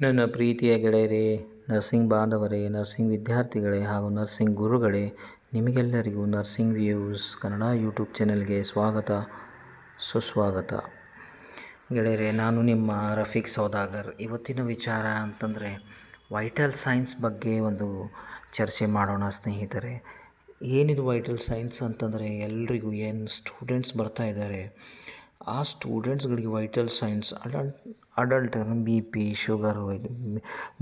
ನನ್ನ ಪ್ರೀತಿಯ ಗೆಳೆಯರೇ, ನರ್ಸಿಂಗ್ ಬಾಂಧವರೇ, ನರ್ಸಿಂಗ್ ವಿದ್ಯಾರ್ಥಿಗಳೇ ಹಾಗೂ ನರ್ಸಿಂಗ್ ಗುರುಗಳೇ, ನಿಮಗೆಲ್ಲರಿಗೂ ನರ್ಸಿಂಗ್ ವ್ಯೂಸ್ ಕನ್ನಡ ಯೂಟ್ಯೂಬ್ ಚಾನಲ್ಗೆ ಸ್ವಾಗತ, ಸುಸ್ವಾಗತ. ಗೆಳೆಯರೇ, ನಾನು ನಿಮ್ಮ ರಫೀಕ್ ಸೌದಾಗರ್. ಇವತ್ತಿನ ವಿಚಾರ ಅಂತಂದರೆ ವೈಟಲ್ ಸೈನ್ಸ್ ಬಗ್ಗೆ ಒಂದು ಚರ್ಚೆ ಮಾಡೋಣ ಸ್ನೇಹಿತರೆ. ಏನಿದು ವೈಟಲ್ ಸೈನ್ಸ್ ಅಂತಂದರೆ, ಎಲ್ರಿಗೂ ಏನು ಸ್ಟೂಡೆಂಟ್ಸ್ ಬರ್ತಾ ಇದ್ದಾರೆ ಆ ಸ್ಟೂಡೆಂಟ್ಸ್ಗಳಿಗೆ vital signs adult adult B P, sugar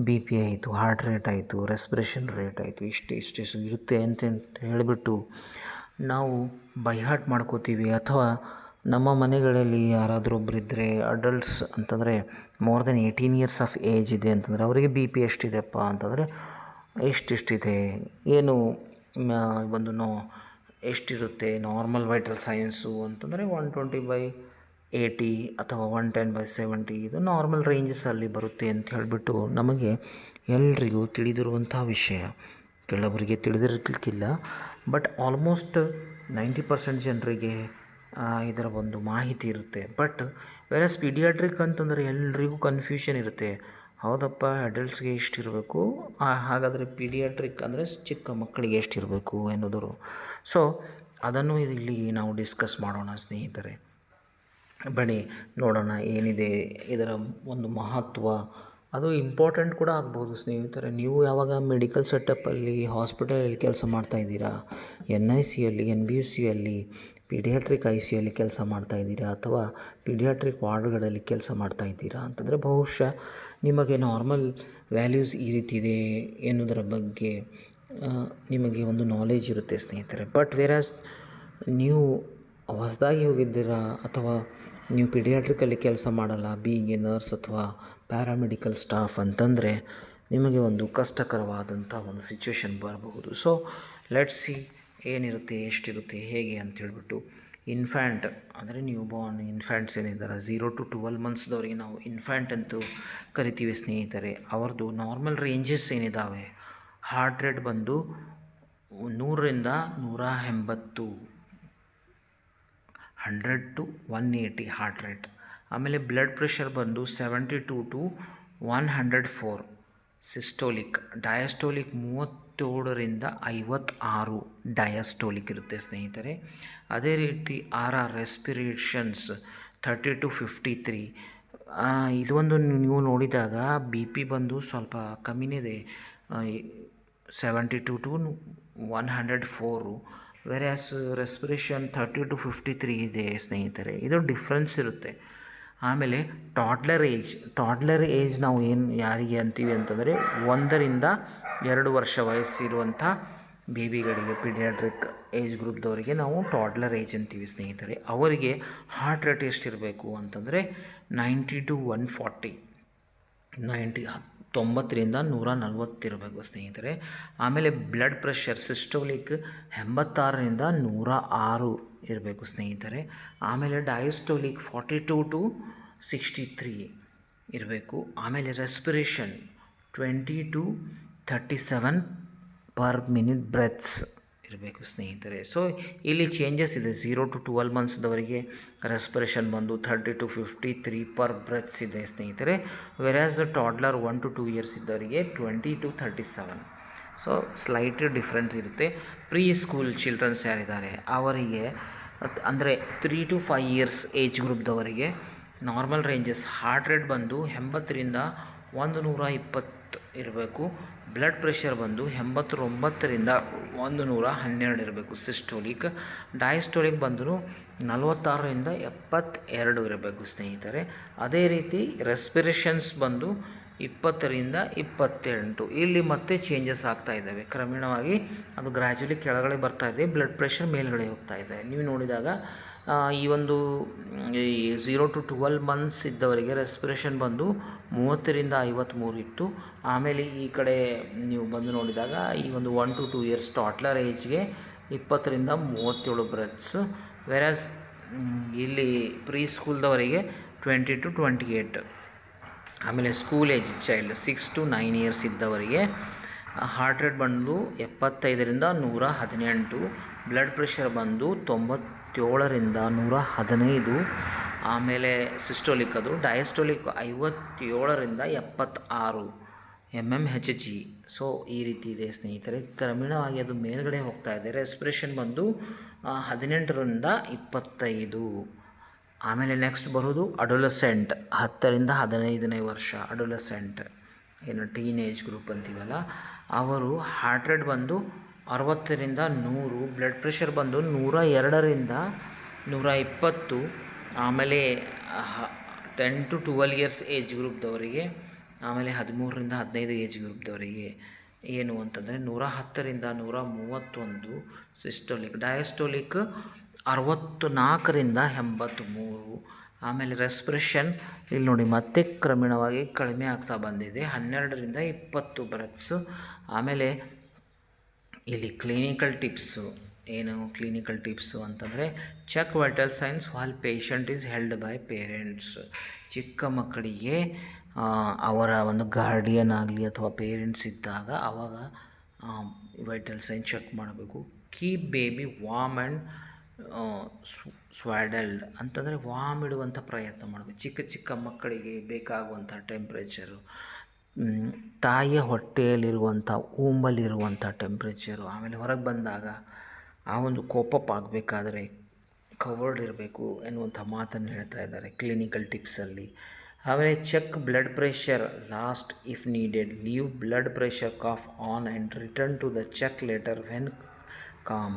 B P ಆಯಿತು, ಹಾರ್ಟ್ ರೇಟ್ ಆಯಿತು, ರೆಸ್ಪಿರೇಷನ್ ರೇಟ್ ಆಯಿತು, ಇಷ್ಟು ಇಷ್ಟು ಇರುತ್ತೆ ಅಂತ ಹೇಳಿಬಿಟ್ಟು ನಾವು ಬೈಹಾಟ್ ಮಾಡ್ಕೋತೀವಿ. ಅಥವಾ ನಮ್ಮ ಮನೆಗಳಲ್ಲಿ ಯಾರಾದರೂ ಒಬ್ಬರಿದ್ದರೆ ಅಡಲ್ಟ್ಸ್ ಅಂತಂದರೆ more than eighteen years of age ಇದೆ ಅಂತಂದರೆ ಅವರಿಗೆ ಬಿ ಪಿ ಎಷ್ಟಿದೆಪ್ಪ ಅಂತಂದರೆ ಇಷ್ಟಿಷ್ಟಿದೆ. ಏನು ಒಂದು ನೋ ಎಷ್ಟಿರುತ್ತೆ ನಾರ್ಮಲ್ ವೈಟಲ್ ಸೈನ್ಸು ಅಂತಂದರೆ ಒನ್ ಟ್ವೆಂಟಿ ಬೈ ಏಯ್ಟಿ ಅಥವಾ ಒನ್ ಟೆನ್ ಬೈ ಸೆವೆಂಟಿ ಇದು ನಾರ್ಮಲ್ ರೇಂಜಸಲ್ಲಿ ಬರುತ್ತೆ ಅಂತ ಹೇಳಿಬಿಟ್ಟು ನಮಗೆ ಎಲ್ರಿಗೂ ತಿಳಿದಿರುವಂಥ ವಿಷಯ. ಕೆಲವರಿಗೆ ತಿಳಿದಿರಲಿಕ್ಕಿಲ್ಲ ಬಟ್ ಆಲ್ಮೋಸ್ಟ್ ನೈಂಟಿ ಪರ್ಸೆಂಟ್ ಜನರಿಗೆ ಇದರ ಒಂದು ಮಾಹಿತಿ ಇರುತ್ತೆ. ಬಟ್ ವೆರಸ್ ಪೀಡಿಯಾಟ್ರಿಕ್ ಅಂತಂದರೆ ಎಲ್ರಿಗೂ ಕನ್ಫ್ಯೂಷನ್ ಇರುತ್ತೆ. ಹೌದಪ್ಪ ಅಡಲ್ಟ್ಸ್ಗೆ ಇಷ್ಟಿರಬೇಕು ಹಾಗಾದರೆ ಪೀಡಿಯಾಟ್ರಿಕ್ ಅಂದರೆ ಚಿಕ್ಕ ಮಕ್ಕಳಿಗೆ ಎಷ್ಟಿರಬೇಕು ಎನ್ನುವುದರು. ಸೊ ಅದನ್ನು ಇಲ್ಲಿ ನಾವು ಡಿಸ್ಕಸ್ ಮಾಡೋಣ, ಸ್ನೇಹಿತರೆ. ಬನ್ನಿ, ನೋಡೋಣ ಏನಿದೆ ಇದರ ಒಂದು ಮಹತ್ವ. ಅದು ಇಂಪಾರ್ಟೆಂಟ್ ಕೂಡ ಆಗ್ಬೋದು, ಸ್ನೇಹಿತರೆ. ನೀವು ಯಾವಾಗ ಮೆಡಿಕಲ್ ಸೆಟಪ್ಪಲ್ಲಿ ಹಾಸ್ಪಿಟಲಲ್ಲಿ ಕೆಲಸ ಮಾಡ್ತಾ ಇದ್ದೀರಾ? ಎನ್ ಐ ಸಿಯಲ್ಲಿ ಎನ್ ಬಿ ಯು ಸಿಯಲ್ಲಿ ಪೀಡಿಯಾಟ್ರಿಕ್ ಐ ಸಿಯಲ್ಲಿ ಕೆಲಸ ಮಾಡ್ತಾ ಇದ್ದೀರಾ? ಅಥವಾ ಪೀಡಿಯಾಟ್ರಿಕ್ ವಾರ್ಡ್ಗಳಲ್ಲಿ ಕೆಲಸ ಮಾಡ್ತಾಯಿದ್ದೀರಾ ಅಂತಂದರೆ ಬಹುಶಃ ನಿಮಗೆ ನಾರ್ಮಲ್ ವ್ಯಾಲ್ಯೂಸ್ ಈ ರೀತಿ ಇದೆ ಎನ್ನುವುದರ ಬಗ್ಗೆ ನಿಮಗೆ ಒಂದು ನಾಲೆಜ್ ಇರುತ್ತೆ ಸ್ನೇಹಿತರೆ. ಬಟ್ ವೇರಾಸ್ ನೀವು ಹೊಸದಾಗಿ ಹೋಗಿದ್ದೀರಾ ಅಥವಾ ನೀವು ಪಿಡಿಯಾಟ್ರಿಕಲ್ಲಿ ಕೆಲಸ ಮಾಡಲ್ಲ ಬೀಯಿಂಗ್ ಎ ನರ್ಸ್ ಅಥವಾ ಪ್ಯಾರಾಮೆಡಿಕಲ್ ಸ್ಟಾಫ್ ಅಂತಂದರೆ ನಿಮಗೆ ಒಂದು ಕಷ್ಟಕರವಾದಂಥ ಒಂದು ಸಿಚುವೇಶನ್ ಬರಬಹುದು. ಸೊ ಲೆಟ್ಸಿ ಏನಿರುತ್ತೆ, ಎಷ್ಟಿರುತ್ತೆ, ಹೇಗೆ ಅಂತ ಹೇಳ್ಬಿಟ್ಟು ಇನ್ಫ್ಯಾಂಟ್ ಅಂದರೆ ನ್ಯೂ ಬಾರ್ನ್ ಇನ್ಫ್ಯಾಂಟ್ಸ್ ಏನಿದ್ದಾರೆ ಝೀರೋ ಟು ಟ್ವೆಲ್ ಮಂತ್ಸ್ದವರಿಗೆ ನಾವು ಇನ್ಫ್ಯಾಂಟ್ ಅಂತೂ ಕರಿತೀವಿ ಸ್ನೇಹಿತರೆ. ಅವ್ರದ್ದು ನಾರ್ಮಲ್ ರೇಂಜಸ್ ಏನಿದ್ದಾವೆ ಹಾರ್ಟ್ ರೇಟ್ ಬಂದು ನೂರರಿಂದ ನೂರ ಎಂಬತ್ತು. Hundred to one eighty heart rate ಆಮೇಲೆ ಬ್ಲಡ್ ಪ್ರೆಷರ್ ಬಂದು seventy to to one hundred four systolic diastolic ಮೂವತ್ತೇಳರಿಂದ ಐವತ್ತಾರು ಡಯಾಸ್ಟೋಲಿಕ್ ಇರುತ್ತೆ ಸ್ನೇಹಿತರೆ. ಅದೇ ರೀತಿ R R respirations thirty to fifty three ಇದೊಂದು ನೀವು ನೋಡಿದಾಗ ಬಿ ಪಿ ಬಂದು ಸ್ವಲ್ಪ ಕಮ್ಮಿನೇ ಇದೆ seventy to to one hundred four varies respiration thirty to fifty three ಇದೆ ಸ್ನೇಹಿತರೆ. ಇದು ಡಿಫ್ರೆನ್ಸ್ ಇರುತ್ತೆ. ಆಮೇಲೆ ಟಾಡ್ಲರ್ ಏಜ್ ಟಾಡ್ಲರ್ ಏಜ್ ನಾವು ಏನು, ಯಾರಿಗೆ ಅಂತೀವಿ ಅಂತಂದರೆ ಒಂದರಿಂದ ಎರಡು ವರ್ಷ ವಯಸ್ಸಿರುವಂಥ ಬೇಬಿಗಳಿಗೆ, ಪಿಡಿಯಾಟ್ರಿಕ್ ಏಜ್ ಗ್ರೂಪ್ದವರಿಗೆ ನಾವು ಟಾಡ್ಲರ್ ಏಜ್ ಅಂತೀವಿ ಸ್ನೇಹಿತರೆ. ಅವರಿಗೆ ಹಾರ್ಟ್ ರೇಟ್ ಎಷ್ಟಿರಬೇಕು ಅಂತಂದರೆ ninety to one forty, ninety ತೊಂಬತ್ತರಿಂದ ನೂರ ನಲ್ವತ್ತಿರಬೇಕು ಸ್ನೇಹಿತರೆ. ಆಮೇಲೆ ಬ್ಲಡ್ ಪ್ರೆಷರ್ ಸಿಸ್ಟೋಲಿಕ್ ಎಂಬತ್ತಾರರಿಂದ ನೂರ ಆರು ಇರಬೇಕು ಸ್ನೇಹಿತರೆ. ಆಮೇಲೆ diastolic forty to to sixty three ಇರಬೇಕು. ಆಮೇಲೆ respiration twenty to thirty seven per minute breaths ಇರಬೇಕು ಸ್ನೇಹಿತರೆ. ಸೊ ಇಲ್ಲಿ ಚೇಂಜಸ್ ಇದೆ. ಝೀರೋ ಟು ಟ್ವೆಲ್ ಮಂತ್ಸ್ದವರಿಗೆ ರೆಸ್ಪಿರೇಷನ್ ಬಂದು thirty to fifty three per breaths ಇದೆ ಸ್ನೇಹಿತರೆ. Whereas toddler one to two years ಇದ್ದವರಿಗೆ twenty to thirty seven so slight difference ಇರುತ್ತೆ. ಪ್ರೀ ಸ್ಕೂಲ್ ಚಿಲ್ಡ್ರನ್ಸ್ ಯಾರಿದ್ದಾರೆ ಅವರಿಗೆ, ಅಂದರೆ three to five years age ಗ್ರೂಪ್ದವರಿಗೆ normal ranges heart rate ಬಂದು ಎಂಬತ್ತರಿಂದ ಒಂದು ನೂರ ಇಪ್ಪತ್ತು ಇರಬೇಕು. ಬ್ಲಡ್ ಪ್ರೆಷರ್ ಬಂದು ಎಂಬತ್ತೊಂಬತ್ತರಿಂದ ಒಂದು ನೂರ ಹನ್ನೆರಡು ಇರಬೇಕು ಸಿಸ್ಟೋಲಿಕ್ ಡಯಸ್ಟೋಲಿಕ್ ಬಂದರೂ ನಲವತ್ತಾರರಿಂದ ಎಪ್ಪತ್ತೆರಡು ಇರಬೇಕು ಸ್ನೇಹಿತರೆ. ಅದೇ ರೀತಿ ರೆಸ್ಪಿರೇಷನ್ಸ್ ಬಂದು ಇಪ್ಪತ್ತರಿಂದ ಇಪ್ಪತ್ತೆಂಟು. ಇಲ್ಲಿ ಮತ್ತೆ ಚೇಂಜಸ್ ಆಗ್ತಾ ಇದ್ದಾವೆ. ಕ್ರಮೇಣವಾಗಿ ಅದು ಗ್ರ್ಯಾಜುಲಿ ಕೆಳಗಡೆ ಬರ್ತಾ ಇದೆ. ಬ್ಲಡ್ ಪ್ರೆಷರ್ ಮೇಲ್ಗಡೆ ಹೋಗ್ತಾ ಇದೆ. ನೀವು ನೋಡಿದಾಗ ಈ ಒಂದು ಈ ಝೀರೋ ಟು ಟ್ವೆಲ್ ಮಂತ್ಸ್ ಇದ್ದವರಿಗೆ ರೆಸ್ಪಿರೇಷನ್ ಬಂದು ಮೂವತ್ತರಿಂದ ಐವತ್ತ್ಮೂರು ಇತ್ತು. ಆಮೇಲೆ ಈ ಕಡೆ ನೀವು ಬಂದು ನೋಡಿದಾಗ ಈ ಒಂದು one to two years toddler ಏಜ್ಗೆ ಇಪ್ಪತ್ತರಿಂದ ಮೂವತ್ತೇಳು ಬ್ರೆತ್ಸ್ ವೆರಾಸ್ ಇಲ್ಲಿ ಪ್ರೀ ಸ್ಕೂಲ್ದವರಿಗೆ ಟ್ವೆಂಟಿ ಟು ಟ್ವೆಂಟಿ ಏಯ್ಟ್ ಆಮೇಲೆ school age child six to nine years ಇದ್ದವರಿಗೆ ಹಾರ್ಟ್ ರೇಟ್ ಬಂದು ಎಪ್ಪತ್ತೈದರಿಂದ ನೂರ ಹದಿನೆಂಟು. ಬ್ಲಡ್ ಪ್ರೆಷರ್ ಬಂದು ತೊಂಬತ್ತೇಳರಿಂದ ನೂರ ಹದಿನೈದು, ಆಮೇಲೆ ಸಿಸ್ಟೋಲಿಕ್ ಅದು ಡಯಸ್ಟೋಲಿಕ್ ಐವತ್ತೇಳರಿಂದ ಎಪ್ಪತ್ತಾರು M M H G so ಈ ರೀತಿ ಇದೆ ಸ್ನೇಹಿತರೆ. ಕ್ರಮೇಣವಾಗಿ ಅದು ಮೇಲ್ಗಡೆ ಹೋಗ್ತಾ ಇದೆ. ರೆಸ್ಪಿರೇಷನ್ ಬಂದು ಹದಿನೆಂಟರಿಂದ ಇಪ್ಪತ್ತೈದು. ಆಮೇಲೆ ನೆಕ್ಸ್ಟ್ ಬರೋದು ಅಡೊಲಸೆಂಟ್ ಹತ್ತರಿಂದ ಹದಿನೈದನೇ ವರ್ಷ ಅಡೊಲಸೆಂಟ್ ಏನು ಟೀನೇಜ್ ಗ್ರೂಪ್ ಅಂತೀವಲ್ಲ, ಅವರು ಹಾರ್ಟ್ ರೇಟ್ ಬಂದು ಅರವತ್ತರಿಂದ ನೂರು ಬ್ಲಡ್ ಪ್ರೆಷರ್ ಬಂದು ನೂರ ಎರಡರಿಂದ ನೂರ ಇಪ್ಪತ್ತು, ಆಮೇಲೆ ten to twelve years age ಗ್ರೂಪ್ದವರಿಗೆ ಆಮೇಲೆ ಹದಿಮೂರರಿಂದ ಹದಿನೈದು ಏಜ್ ಗ್ರೂಪ್ದವರಿಗೆ ಏನು ಅಂತಂದರೆ ನೂರ ಹತ್ತರಿಂದ ನೂರ ಮೂವತ್ತೊಂದು ಸಿಸ್ಟೋಲಿಕ್ ಡಯಾಸ್ಟೋಲಿಕ್ ಅರವತ್ತು ನಾಲ್ಕರಿಂದ ಎಂಬತ್ತು ಮೂರು ಆಮೇಲೆ ರೆಸ್ಪಿರೇಷನ್ ಇಲ್ಲಿ ನೋಡಿ ಮತ್ತೆ ಕ್ರಮೇಣವಾಗಿ ಕಡಿಮೆ ಆಗ್ತಾ ಬಂದಿದೆ, ಹನ್ನೆರಡರಿಂದ ಇಪ್ಪತ್ತು ಬ್ರೆತ್ಸ್ ಆಮೇಲೆ ಇಲ್ಲಿ ಕ್ಲಿನಿಕಲ್ ಟಿಪ್ಸು ಏನು ಕ್ಲಿನಿಕಲ್ ಟಿಪ್ಸು ಅಂತಂದರೆ check vital signs while patient is held by parents ಚಿಕ್ಕ ಮಕ್ಕಳಿಗೆ ಅವರ ಒಂದು ಗಾರ್ಡಿಯನ್ ಆಗಲಿ ಅಥವಾ ಪೇರೆಂಟ್ಸ್ ಇದ್ದಾಗ ಆವಾಗ ವೈಟಲ್ ಸೈನ್ಸ್ ಚೆಕ್ ಮಾಡಬೇಕು. Keep baby warm and swaddled ಅಂತಂದರೆ ವಾಮ್ ಇಡುವಂಥ ಪ್ರಯತ್ನ ಮಾಡಬೇಕು. ಚಿಕ್ಕ ಚಿಕ್ಕ ಮಕ್ಕಳಿಗೆ ಬೇಕಾಗುವಂಥ ಟೆಂಪ್ರೇಚರು ತಾಯಿಯ ಹೊಟ್ಟೆಯಲ್ಲಿರುವಂಥ ಊಂಬಲ್ಲಿರುವಂಥ ಟೆಂಪ್ರೇಚರು ಆಮೇಲೆ ಹೊರಗೆ ಬಂದಾಗ ಆ ಒಂದು ಕೋಪಪ್ ಆಗಬೇಕಾದ್ರೆ ಕವರ್ಡ್ ಇರಬೇಕು ಎನ್ನುವಂಥ ಮಾತನ್ನು ಹೇಳ್ತಾ ಇದ್ದಾರೆ ಕ್ಲಿನಿಕಲ್ ಟಿಪ್ಸಲ್ಲಿ ಆಮೇಲೆ check blood pressure last if needed leave blood pressure cuff on and return to the check later when calm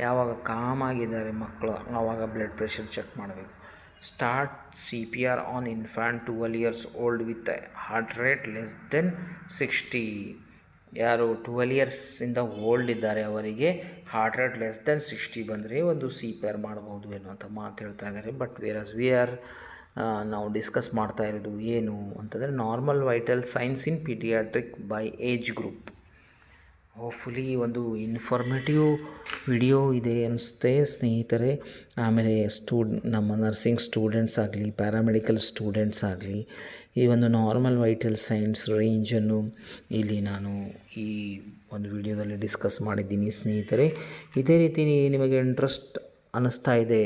ಯಾವಾಗ ಕಾಮ್ ಆಗಿದ್ದಾರೆ ಮಕ್ಕಳು ಆವಾಗ ಬ್ಲಡ್ ಪ್ರೆಷರ್ ಚೆಕ್ ಮಾಡಬೇಕು. Start C P R on infant twelve years old with heart rate less than sixty ಯಾರು twelve ಇಯರ್ಸಿಂದ old ಇದ್ದಾರೆ ಅವರಿಗೆ heart rate less than sixty ಬಂದರೆ ಒಂದು ಸಿ ಪಿ ಆರ್ ಮಾಡ್ಬೋದು ಎನ್ನುವಂಥ ಮಾತು ಹೇಳ್ತಾ ಇದ್ದಾರೆ. ಬಟ್ ವೇರಸ್ ವಿ ಆರ್ ನಾವು ಡಿಸ್ಕಸ್ ಮಾಡ್ತಾ ಇರೋದು ಏನು ಅಂತಂದರೆ normal vital signs in paediatric by age group hopefully ಒಂದು ಇನ್ಫಾರ್ಮೇಟಿವ್ ವಿಡಿಯೋ ಇದೆ ಅನಿಸುತ್ತೆ ಸ್ನೇಹಿತರೆ. ಆಮೇಲೆ ಸ್ಟೂಡ್ ನಮ್ಮ ನರ್ಸಿಂಗ್ ಸ್ಟೂಡೆಂಟ್ಸ್ ಆಗಲಿ ಪ್ಯಾರಾಮೆಡಿಕಲ್ ಸ್ಟೂಡೆಂಟ್ಸ್ ಆಗಲಿ, ಈ ಒಂದು ನಾರ್ಮಲ್ ವೈಟಲ್ ಸೈನ್ಸ್ ರೇಂಜನ್ನು ಇಲ್ಲಿ ನಾನು ಈ ಒಂದು ವಿಡಿಯೋದಲ್ಲಿ ಡಿಸ್ಕಸ್ ಮಾಡಿದ್ದೀನಿ ಸ್ನೇಹಿತರೆ. ಇದೇ ರೀತಿ ನಿಮಗೆ ಇಂಟ್ರೆಸ್ಟ್ ಅನ್ನಿಸ್ತಾ ಇದೆ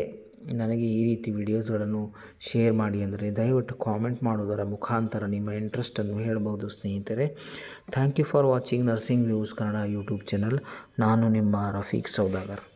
ನನಗೆ ಈ ರೀತಿ ವಿಡಿಯೋಸ್ಗಳನ್ನು ಶೇರ್ ಮಾಡಿ ಅಂದರೆ ದಯವಿಟ್ಟು ಕಾಮೆಂಟ್ ಮಾಡೋದರ ಮುಖಾಂತರ ನಿಮ್ಮ ಇಂಟ್ರೆಸ್ಟನ್ನು ಹೇಳ್ಬೋದು ಸ್ನೇಹಿತರೆ. Thank you for watching nursing views Kannada YouTube channel. ನಾನು ನಿಮ್ಮ ರಫೀಕ್ ಸೌದಾಗರ್.